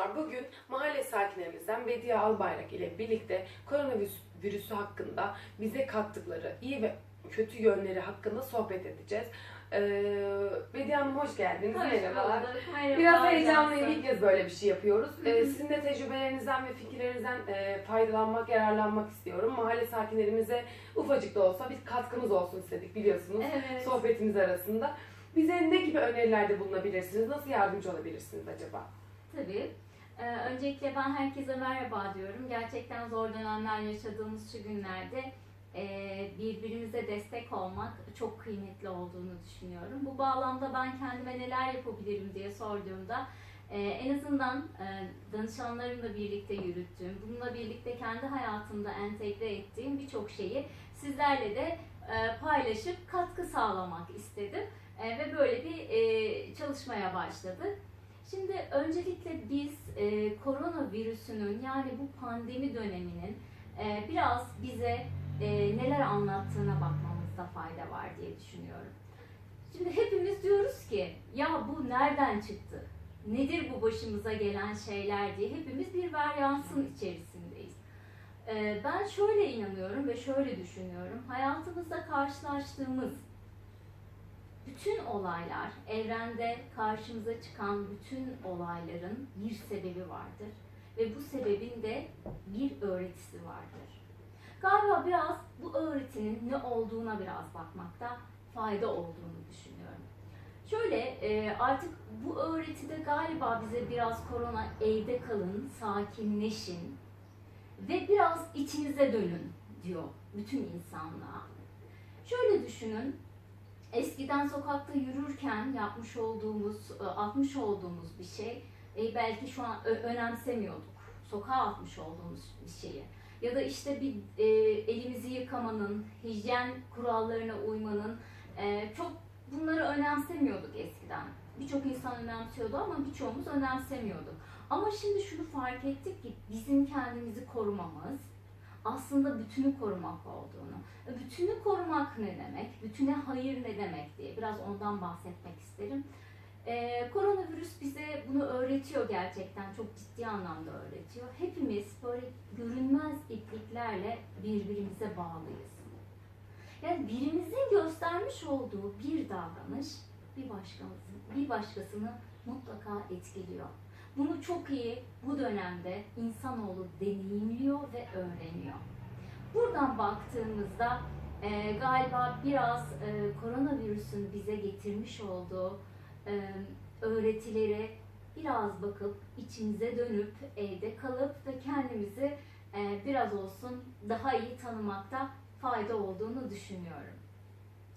Merhabalar. Bugün mahalle sakinlerimizden Bediye Albayrak ile birlikte koronavirüs virüsü hakkında bize kattıkları iyi ve kötü yönleri hakkında sohbet edeceğiz. Ee, Bediye Hanım hoş geldiniz. Merhabalar. Merhaba. Biraz heyecanlıyım. İlk kez böyle bir şey yapıyoruz. Ee, sizin de tecrübelerinizden ve fikirlerinizden e, faydalanmak, yararlanmak istiyorum. Mahalle sakinlerimize ufacık da olsa bir katkımız olsun istedik biliyorsunuz. Evet. Sohbetimiz arasında. Bize ne gibi önerilerde bulunabilirsiniz? Nasıl yardımcı olabilirsiniz acaba? Tabii. Ee, öncelikle ben herkese merhaba diyorum. Gerçekten zor dönemler yaşadığımız şu günlerde e, birbirimize destek olmak çok kıymetli olduğunu düşünüyorum. Bu bağlamda ben kendime neler yapabilirim diye sorduğumda e, en azından e, danışanlarımla birlikte yürüttüğüm, bununla birlikte kendi hayatımda entegre ettiğim birçok şeyi sizlerle de paylaşıp katkı sağlamak istedim. Ve böyle bir çalışmaya başladık. Şimdi öncelikle biz e, koronavirüsünün yani bu pandemi döneminin e, biraz bize e, neler anlattığına bakmamızda fayda var diye düşünüyorum. Şimdi hepimiz diyoruz ki ya bu nereden çıktı? Nedir bu başımıza gelen şeyler diye hepimiz bir varyansın içerisindeyiz. E, ben şöyle inanıyorum ve şöyle düşünüyorum. Hayatımızda karşılaştığımız bütün olaylar, evrende karşımıza çıkan bütün olayların bir sebebi vardır. Ve bu sebebin de bir öğretisi vardır. Galiba biraz bu öğretinin ne olduğuna biraz bakmakta fayda olduğunu düşünüyorum. Şöyle e, artık bu öğretide galiba bize biraz korona evde kalın, sakinleşin ve biraz içinize dönün diyor bütün insanlığa. Şöyle düşünün, eskiden sokakta yürürken yapmış olduğumuz, e, atmış olduğumuz bir şey e, belki şu an önemsemiyorduk. Sokağa atmış olduğumuz bir şeyi. Ya da işte bir e, elimizi yıkamanın, hijyen kurallarına uymanın e, çok bunları önemsemiyorduk eskiden. Birçok insan önemsiyordu ama birçoğumuz önemsemiyorduk. Ama şimdi şunu fark ettik ki bizim kendimizi korumamız aslında bütünü korumak olduğunu. E, Bütünü korumak ne demek? Bütüne hayır ne demek diye biraz ondan bahsetmek isterim. Ee, koronavirüs bize bunu öğretiyor gerçekten. Çok ciddi anlamda öğretiyor. Hepimiz böyle görünmez ipliklerle birbirimize bağlıyız. Yani birimizin göstermiş olduğu bir davranış bir başkamızın, bir başkasını mutlaka etkiliyor. Bunu çok iyi bu dönemde insanoğlu deneyimliyor ve öğreniyor. Buradan baktığımızda e, galiba biraz e, koronavirüsün bize getirmiş olduğu e, öğretileri biraz bakıp içimize dönüp evde kalıp ve kendimizi e, biraz olsun daha iyi tanımakta fayda olduğunu düşünüyorum.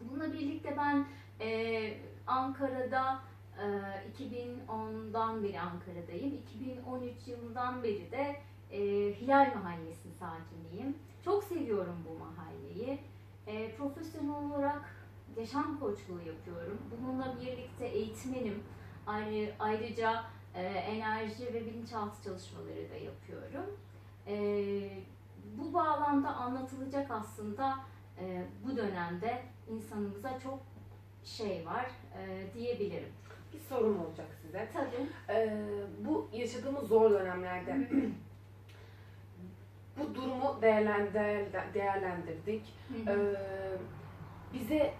Bununla birlikte ben e, Ankara'da 2010'dan beri Ankara'dayım. 2013 yılından beri de e, Hilal Mahallesi sakiniyim. Çok seviyorum bu mahalleyi. E, profesyonel olarak yaşam koçluğu yapıyorum. Bununla birlikte eğitmenim. Ayrı, ayrıca e, enerji ve bilinçaltı çalışmaları da yapıyorum. Bu bağlamda anlatılacak aslında bu dönemde insanımıza çok şey var diyebilirim. Bir sorum olacak size. Tabii. Ee, bu yaşadığımız zor dönemlerde bu durumu değerlendir, değerlendirdik. Ee, bize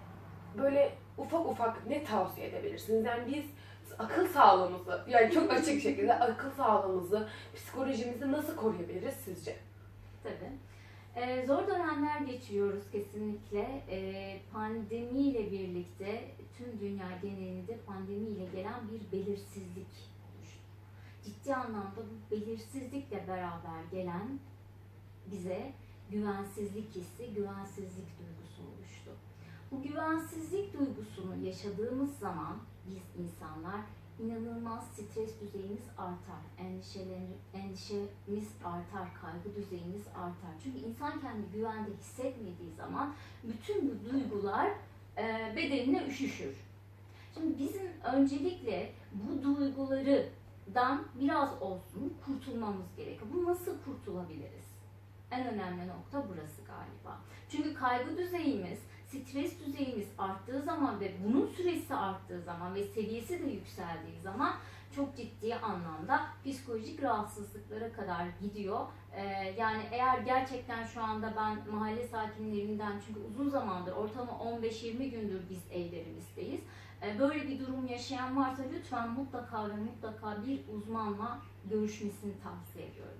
böyle ufak ufak ne tavsiye edebilirsiniz? Yani biz akıl sağlığımızı, yani çok açık şekilde akıl sağlığımızı, psikolojimizi nasıl koruyabiliriz sizce? Tabii. Ee, zor dönemler geçiriyoruz kesinlikle. Ee, pandemiyle birlikte tüm dünya genelinde pandemiyle gelen bir belirsizlik oluştu. Ciddi anlamda bu belirsizlikle beraber gelen bize güvensizlik hissi, güvensizlik duygusu oluştu. Bu güvensizlik duygusunu yaşadığımız zaman biz insanlar inanılmaz stres düzeyimiz artar, endişeleri, endişemiz artar, kaygı düzeyimiz artar. Çünkü insan kendini güvende hissetmediği zaman bütün bu duygular e, bedenine üşüşür. Şimdi bizim öncelikle bu duygulardan biraz olsun kurtulmamız gerekiyor. Bu nasıl kurtulabiliriz? En önemli nokta burası galiba. Çünkü kaygı düzeyimiz stres düzeyimiz arttığı zaman ve bunun süresi arttığı zaman ve seviyesi de yükseldiği zaman çok ciddi anlamda psikolojik rahatsızlıklara kadar gidiyor. Ee, yani eğer gerçekten şu anda ben mahalle sakinlerinden çünkü uzun zamandır ortalama 15-20 gündür biz evlerimizdeyiz. Ee, böyle bir durum yaşayan varsa lütfen mutlaka ve mutlaka bir uzmanla görüşmesini tavsiye ediyorum.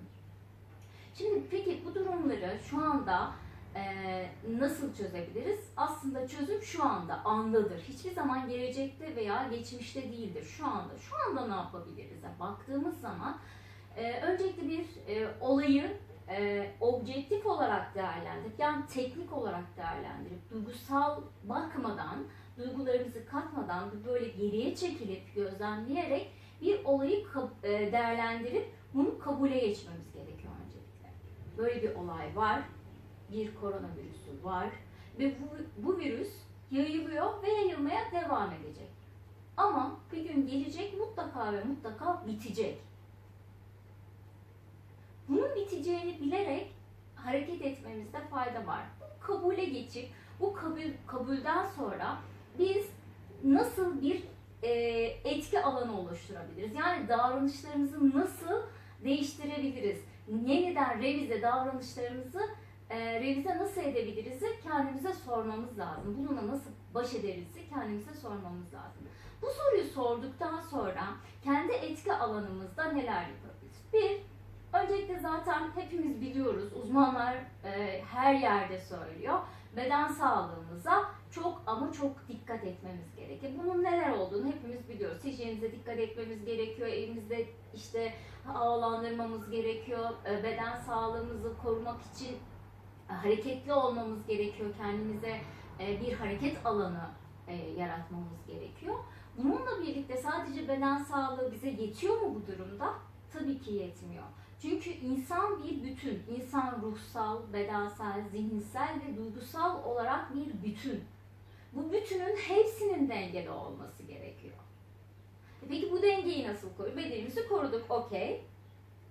Şimdi peki bu durumları şu anda e, nasıl çözebiliriz? Aslında çözüm şu anda, andadır. Hiçbir zaman gelecekte veya geçmişte değildir. Şu anda. Şu anda ne yapabiliriz? Baktığımız zaman e, öncelikle bir e, olayı e, objektif olarak değerlendirip, yani teknik olarak değerlendirip, duygusal bakmadan, duygularımızı katmadan böyle geriye çekilip, gözlemleyerek bir olayı değerlendirip bunu kabule geçmemiz gerekiyor öncelikle. Böyle bir olay var, bir koronavirüsü var ve bu, bu virüs yayılıyor ve yayılmaya devam edecek. Ama bir gün gelecek mutlaka ve mutlaka bitecek. Bunun biteceğini bilerek hareket etmemizde fayda var. Bu kabule geçip bu kabul, kabulden sonra biz nasıl bir e, etki alanı oluşturabiliriz? Yani davranışlarımızı nasıl değiştirebiliriz? Yeniden revize davranışlarımızı e, revize nasıl edebiliriz kendimize sormamız lazım. Bununla nasıl baş ederiz kendimize sormamız lazım. Bu soruyu sorduktan sonra kendi etki alanımızda neler yapabiliriz? Bir, öncelikle zaten hepimiz biliyoruz, uzmanlar e, her yerde söylüyor. Beden sağlığımıza çok ama çok dikkat etmemiz gerekir. Bunun neler olduğunu hepimiz biliyoruz. Hijyenimize dikkat etmemiz gerekiyor. Evimizde işte havalandırmamız gerekiyor. E, Beden sağlığımızı korumak için hareketli olmamız gerekiyor. Kendimize e, bir hareket alanı e, yaratmamız gerekiyor. Bununla birlikte sadece beden sağlığı bize yetiyor mu bu durumda? Tabii ki yetmiyor. Çünkü insan bir bütün. İnsan ruhsal, bedensel, zihinsel ve duygusal olarak bir bütün. Bu bütünün hepsinin dengeli olması gerekiyor. E Peki bu dengeyi nasıl koruyoruz? Bedenimizi koruduk, okey.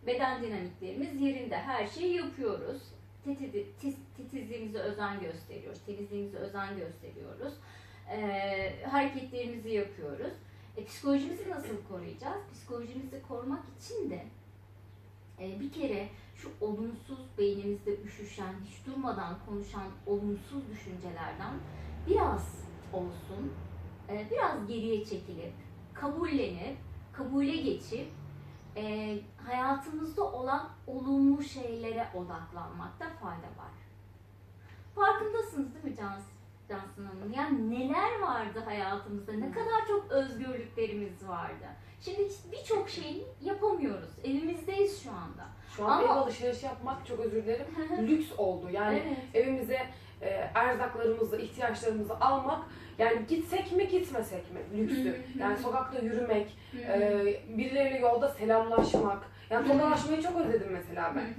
Beden dinamiklerimiz yerinde, her şeyi yapıyoruz. Titiz, tiz- titizliğimize özen gösteriyoruz, temizliğimize özen gösteriyoruz. Ee, hareketlerimizi yapıyoruz. E, psikolojimizi nasıl koruyacağız? Psikolojimizi korumak için de e, bir kere şu olumsuz beynimizde üşüşen, hiç durmadan konuşan olumsuz düşüncelerden biraz olsun, e, biraz geriye çekilip, kabullenip, kabule geçip, e, hayatımızda olan olumlu şeylere odaklanmakta fayda var. Farkındasınız değil mi Cans, Cansın Hanım? Yani neler vardı hayatımızda, ne kadar çok özgürlüklerimiz vardı. Şimdi birçok şeyi yapamıyoruz. Evimizdeyiz şu anda. Şu an Ama- ev alışverişi yapmak çok özür dilerim. lüks oldu. Yani evet. evimize e, erzaklarımızı, ihtiyaçlarımızı almak yani gitsek mi gitmesek mi lüksü. Yani sokakta yürümek, e, birileriyle yolda selamlaşmak. Yani tokalaşmayı çok özledim mesela ben.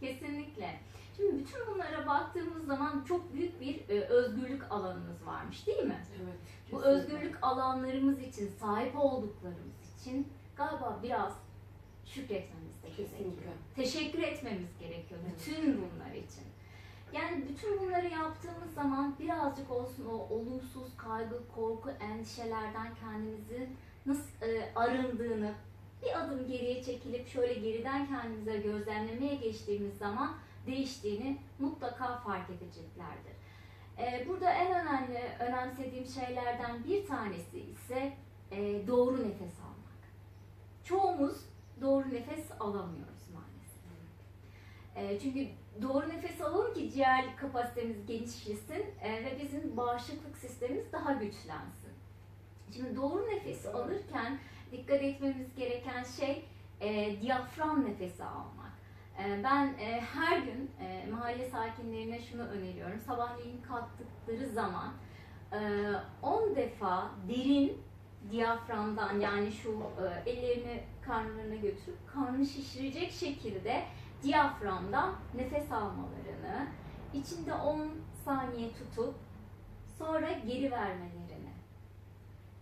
Kesinlikle. Şimdi bütün bunlara baktığımız zaman çok büyük bir e, özgürlük alanımız varmış değil mi? Evet. Bu kesinlikle. özgürlük alanlarımız için, sahip olduklarımız için galiba biraz şükretmemiz de Kesinlikle. gerekiyor. Teşekkür etmemiz gerekiyor Evet. bütün bunlar için. Yani bütün bunları yaptığımız zaman birazcık olsun o olumsuz kaygı, korku, endişelerden kendimizi nasıl e, arındığını bir adım geriye çekilip şöyle geriden kendimize gözlemlemeye geçtiğimiz zaman değiştiğini mutlaka fark edeceklerdir. Ee, Burada en önemli, önemsediğim şeylerden bir tanesi ise e, doğru nefes almak. Çoğumuz doğru nefes alamıyoruz. E, Çünkü doğru nefes alalım ki ciğer kapasitemiz genişlesin e, ve bizim bağışıklık sistemimiz daha güçlensin. Şimdi doğru nefes alırken dikkat etmemiz gereken şey e, diyafram nefesi almak. E, ben e, her gün e, mahalle sakinlerine şunu öneriyorum. Sabahleyin kalktıkları zaman e, 10 defa derin diyaframdan yani şu ellerini karnlarına götürüp karnı şişirecek şekilde diyaframdan nefes almalarını, içinde 10 saniye tutup sonra geri vermelerini.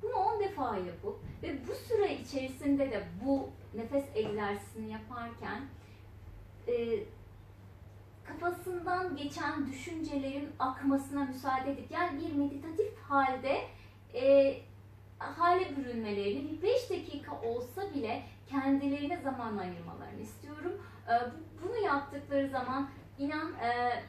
Bunu 10 defa yapıp ve bu süre içerisinde de bu nefes egzersizini yaparken e, kafasından geçen düşüncelerin akmasına müsaade edip yani bir meditatif halde e, hale bürünmelerini bir 5 dakika olsa bile kendilerine zaman ayırmalarını istiyorum. E, bu- bunu yaptıkları zaman inan e,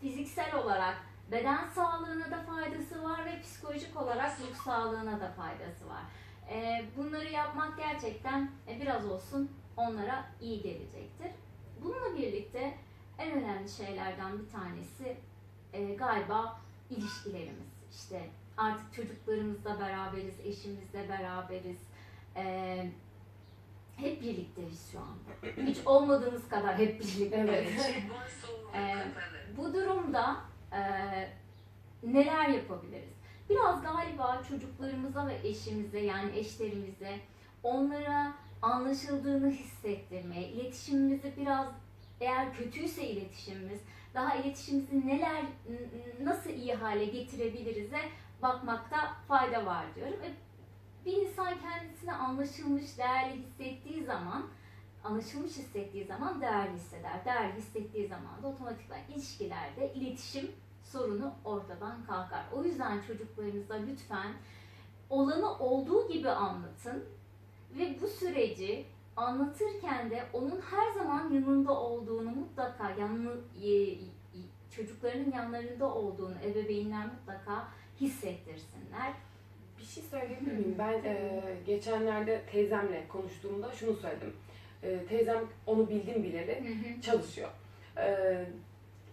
fiziksel olarak beden sağlığına da faydası var ve psikolojik olarak ruh sağlığına da faydası var. E, bunları yapmak gerçekten e, biraz olsun onlara iyi gelecektir. Bununla birlikte en önemli şeylerden bir tanesi e, galiba ilişkilerimiz. İşte artık çocuklarımızla beraberiz, eşimizle beraberiz. E, hep birlikteyiz şu anda. Hiç olmadığımız kadar hep birlikteyiz. Evet. Ee, bu durumda e, neler yapabiliriz? Biraz galiba çocuklarımıza ve eşimize yani eşlerimize onlara anlaşıldığını hissettirmeye, iletişimimizi biraz eğer kötüyse iletişimimiz daha iletişimimizi neler nasıl iyi hale getirebiliriz'e bakmakta fayda var diyorum. E, Bir insan kendisine anlaşılmış, değerli hissettiği zaman anlaşılmış hissettiği zaman değerli hisseder. Değerli hissettiği zaman da otomatikman ilişkilerde iletişim sorunu ortadan kalkar. O yüzden çocuklarınıza lütfen olanı olduğu gibi anlatın ve bu süreci anlatırken de onun her zaman yanında olduğunu mutlaka yanlı, e, çocuklarının yanlarında olduğunu ebeveynler mutlaka hissettirsinler. Bir şey söyleyebilir miyim? Ben e, geçenlerde teyzemle konuştuğumda şunu söyledim. E, teyzem onu bildim bileli çalışıyor. E,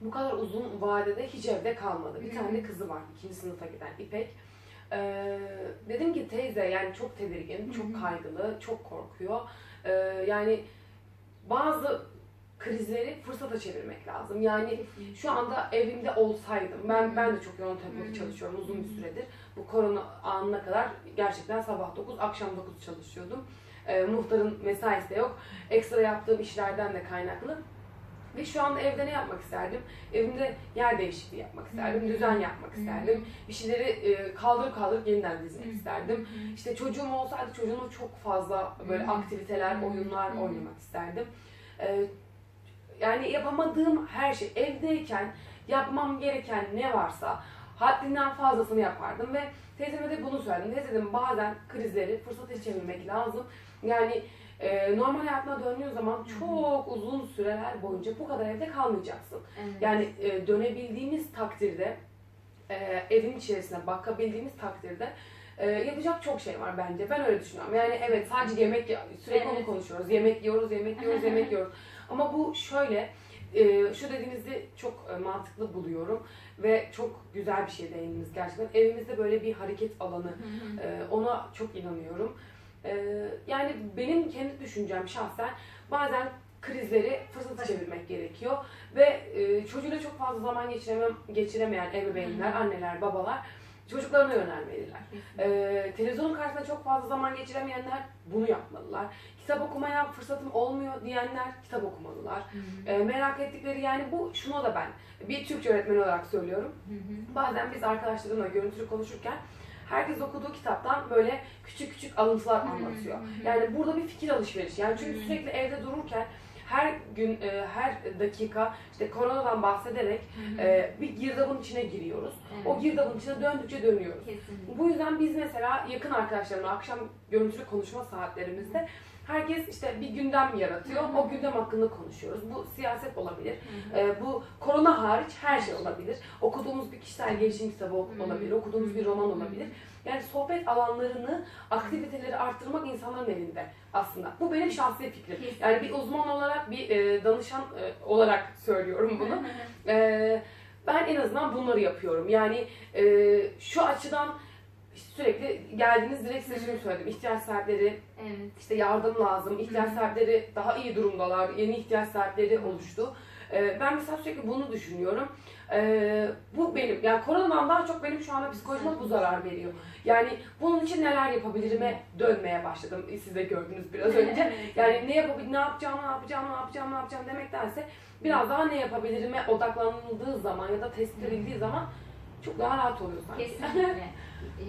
bu kadar uzun vadede hiç evde kalmadı. Bir tane de kızı var, ikinci sınıfa giden İpek. E, dedim ki teyze yani çok tedirgin, çok kaygılı, çok korkuyor. E, yani bazı krizleri fırsata çevirmek lazım. Yani şu anda evimde olsaydım, ben ben de çok yoğun tempolu Hı. çalışıyorum uzun bir süredir. Bu korona anına kadar gerçekten sabah 9, akşam 9 çalışıyordum. Ee, muhtarın mesaisi de yok. Ekstra yaptığım işlerden de kaynaklı. Ve şu anda evde ne yapmak isterdim? Evimde yer değişikliği yapmak isterdim, düzen yapmak isterdim. Bir şeyleri e, kaldırıp kaldırıp yeniden dizmek isterdim. İşte çocuğum olsaydı çocuğumla çok fazla böyle aktiviteler, oyunlar oynamak isterdim. Ee, yani yapamadığım her şey evdeyken yapmam gereken ne varsa haddinden fazlasını yapardım ve teyzeme de bunu söyledim. Teyze dedim bazen krizleri fırsata çevirmek lazım. Yani e, normal hayatına döndüğün zaman çok uzun süreler boyunca bu kadar evde kalmayacaksın. Evet. Yani e, dönebildiğimiz takdirde, e, evin içerisine bakabildiğimiz takdirde e, yapacak çok şey var bence. Ben öyle düşünüyorum. Yani evet sadece yemek, sürekli onu Evet. konuşuyoruz. Yemek yiyoruz, yemek yiyoruz, yemek yiyoruz. Ama bu şöyle, e, şu dediğinizi çok e, mantıklı buluyorum ve çok güzel bir şey değindiniz gerçekten. Evimizde böyle bir hareket alanı, ee, ona çok inanıyorum. Yani benim kendi düşüncem şahsen bazen krizleri fırsata çevirmek gerekiyor ve e, çocuğuyla çok fazla zaman geçiremem, geçiremeyen ebeveynler, anneler, babalar çocuklarına yönelmeliler. Ee, televizyonun karşısında çok fazla zaman geçiremeyenler bunu yapmalılar. Kitap okumaya fırsatım olmuyor diyenler kitap okumalılar. Hı hı. Ee, merak ettikleri yani bu şuna da ben bir Türkçe öğretmeni olarak söylüyorum. Hı hı. Bazen biz arkadaşlarımla görüntülü konuşurken herkes okuduğu kitaptan böyle küçük küçük alıntılar anlatıyor. Yani burada bir fikir alışverişi. Yani çünkü sürekli evde dururken her gün, e, her dakika işte koronadan bahsederek e, bir girdabın içine giriyoruz. Evet. O girdabın içine döndükçe dönüyoruz. Kesinlikle. Bu yüzden biz mesela yakın arkadaşlarımla akşam görüntülü konuşma saatlerimizde herkes işte bir gündem yaratıyor. Hı hı. O gündem hakkında konuşuyoruz. Bu siyaset olabilir. Ee, bu korona hariç her şey olabilir. Okuduğumuz bir kişisel gelişim kitabı olabilir, okuduğumuz bir roman olabilir. Yani sohbet alanlarını, aktiviteleri arttırmak insanların elinde aslında. Bu benim şahsi fikrim. Yani bir uzman olarak, bir e, danışan e, olarak söylüyorum bunu. Ee, ben en azından bunları yapıyorum. Yani e, şu açıdan sürekli geldiğiniz direkt size şunu söyledim. İhtiyaç sahipleri Evet. işte yardım lazım. İhtiyaç Hı hı. sahipleri daha iyi durumdalar. Yeni ihtiyaç sahipleri oluştu. Ee, ben mesela sürekli bunu düşünüyorum. Ee, bu benim, yani koronadan daha çok benim şu anda psikolojime bu zarar veriyor. Yani bunun için neler yapabilirime dönmeye başladım. Siz de gördünüz biraz önce. Yani ne yapabilir, ne yapacağım, ne yapacağım, ne yapacağım, ne yapacağım demektense biraz daha ne yapabilirime odaklanıldığı zaman ya da tespit edildiği zaman çok daha rahat oluyor sanki. Kesinlikle.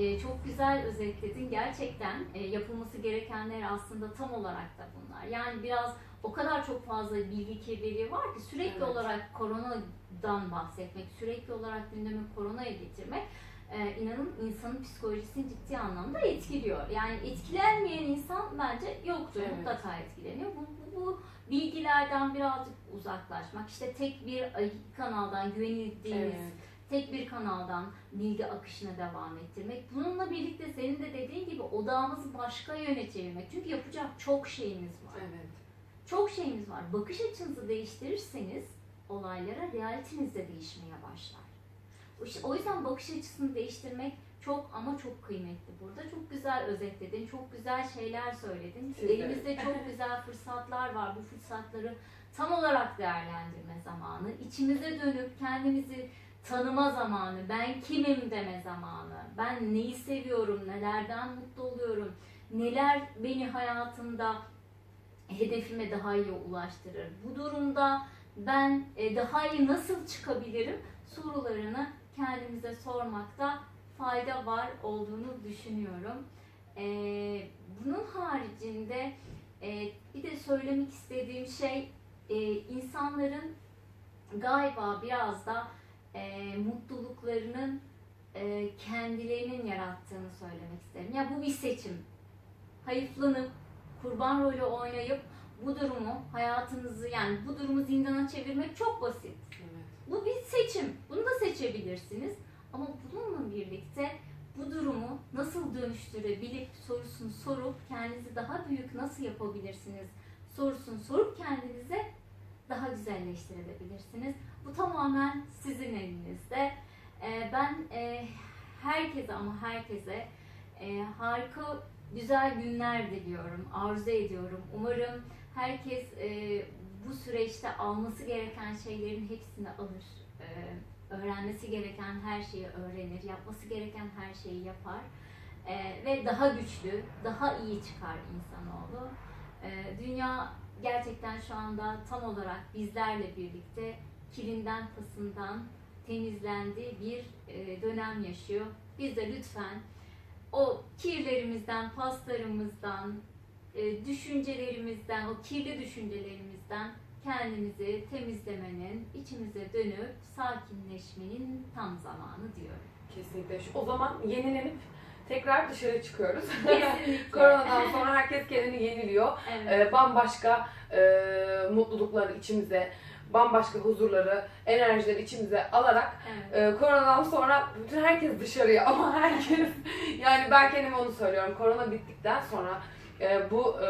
Ee, çok güzel özetledin. Gerçekten e, yapılması gerekenler aslında tam olarak da bunlar. Yani biraz o kadar çok fazla bilgi kirliliği var ki sürekli Evet. olarak koronadan bahsetmek, sürekli olarak gündemi koronaya getirmek e, inanın insanın psikolojisini ciddi anlamda etkiliyor. Yani etkilenmeyen insan bence yoktur. Evet. Mutlaka etkileniyor. Bu, bu, bu bilgilerden birazcık uzaklaşmak, işte tek bir kanaldan güvenildiğimiz Evet. tek bir kanaldan bilgi akışına devam ettirmek. Bununla birlikte senin de dediğin gibi odağımızı başka yöne çevirmek. Çünkü yapacak çok şeyimiz var. Evet. Çok şeyimiz var. Bakış açınızı değiştirirseniz olaylara realiteniz de değişmeye başlar. O yüzden bakış açısını değiştirmek çok ama çok kıymetli burada. Çok güzel özetledin, çok güzel şeyler söyledin. Siz de. Elimizde çok güzel fırsatlar var. Bu fırsatları tam olarak değerlendirme zamanı. İçimize dönüp kendimizi tanıma zamanı. Ben kimim deme zamanı. Ben neyi seviyorum, nelerden mutlu oluyorum, neler beni hayatımda hedefime daha iyi ulaştırır. Bu durumda ben e, daha iyi nasıl çıkabilirim sorularını kendimize sormakta fayda var olduğunu düşünüyorum. E, bunun haricinde e, bir de söylemek istediğim şey insanların galiba biraz da mutluluklarının kendilerinin yarattığını söylemek isterim. Ya bu bir seçim. Hayıflanıp kurban rolü oynayıp bu durumu hayatınızı yani bu durumu zindana çevirmek çok basit. Evet. Bu bir seçim. Bunu da seçebilirsiniz. Ama bununla birlikte bu durumu nasıl dönüştürebilip sorusunu sorup kendinizi daha büyük nasıl yapabilirsiniz sorusunu sorup kendinize daha güzelleştirebilirsiniz. Bu tamamen sizin elinizde. Ee, ben e, herkese ama herkese e, harika güzel günler diliyorum, arzu ediyorum. Umarım herkes e, bu süreçte alması gereken şeylerin hepsini alır. E, öğrenmesi gereken her şeyi öğrenir, yapması gereken her şeyi yapar. E, ve daha güçlü, daha iyi çıkar insanoğlu. E, dünya gerçekten şu anda tam olarak bizlerle birlikte kirinden, pasından temizlendiği bir e, dönem yaşıyor. Biz de lütfen o kirlerimizden, paslarımızdan, e, düşüncelerimizden, o kirli düşüncelerimizden kendimizi temizlemenin, içimize dönüp sakinleşmenin tam zamanı diyorum. Kesinlikle. O zaman yenilenip tekrar dışarı çıkıyoruz. Koronadan sonra herkes kendini yeniliyor. Evet. Ee, bambaşka e, mutlulukları içimize, bambaşka huzurları, enerjileri içimize alarak evet. e, koronadan sonra bütün herkes dışarıya ama herkes yani ben kendime onu söylüyorum. Korona bittikten sonra e, bu e,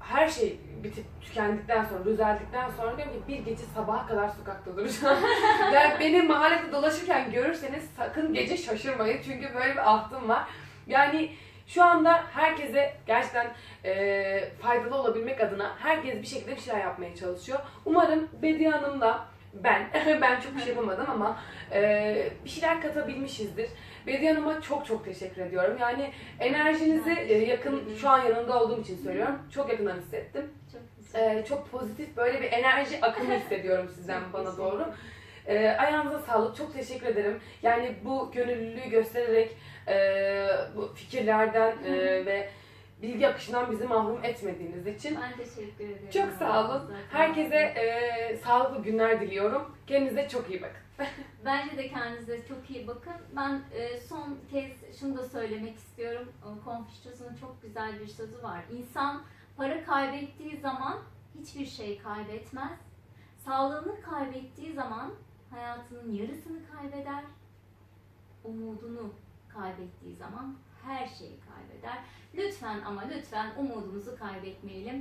her şey bitip tükendikten sonra, düzeldikten sonra diyorum ki bir gece sabaha kadar sokakta duracağım. yani beni mahallede dolaşırken görürseniz sakın gece şaşırmayın çünkü böyle bir ahtım var. Yani şu anda herkese gerçekten e, faydalı olabilmek adına herkes bir şekilde bir şeyler yapmaya çalışıyor. Umarım Bediye Hanım da ben, ben çok bir şey yapamadım ama e, bir şeyler katabilmişizdir. Bediye Hanım'a çok çok teşekkür ediyorum. Yani enerjinizi e, yakın, şu an yanında olduğum için söylüyorum. Çok yakından hissettim. Çok. E, çok pozitif böyle bir enerji akımı hissediyorum sizden bana doğru. E, ayağınıza sağlık. Çok teşekkür ederim. Yani bu gönüllülüğü göstererek e, bu fikirlerden e, ve bilgi akışından bizi mahrum etmediğiniz için Ben teşekkür ederim. çok sağ olun. Zaten. Herkese e, sağlıklı günler diliyorum. Kendinize çok iyi bakın. Bence de kendinize çok iyi bakın. Ben e, son kez şunu da söylemek istiyorum. Confucius'un çok güzel bir sözü var. İnsan para kaybettiği zaman hiçbir şey kaybetmez. Sağlığını kaybettiği zaman hayatının yarısını kaybeder. Umudunu kaybettiği zaman her şeyi kaybeder. Lütfen ama lütfen umudumuzu kaybetmeyelim.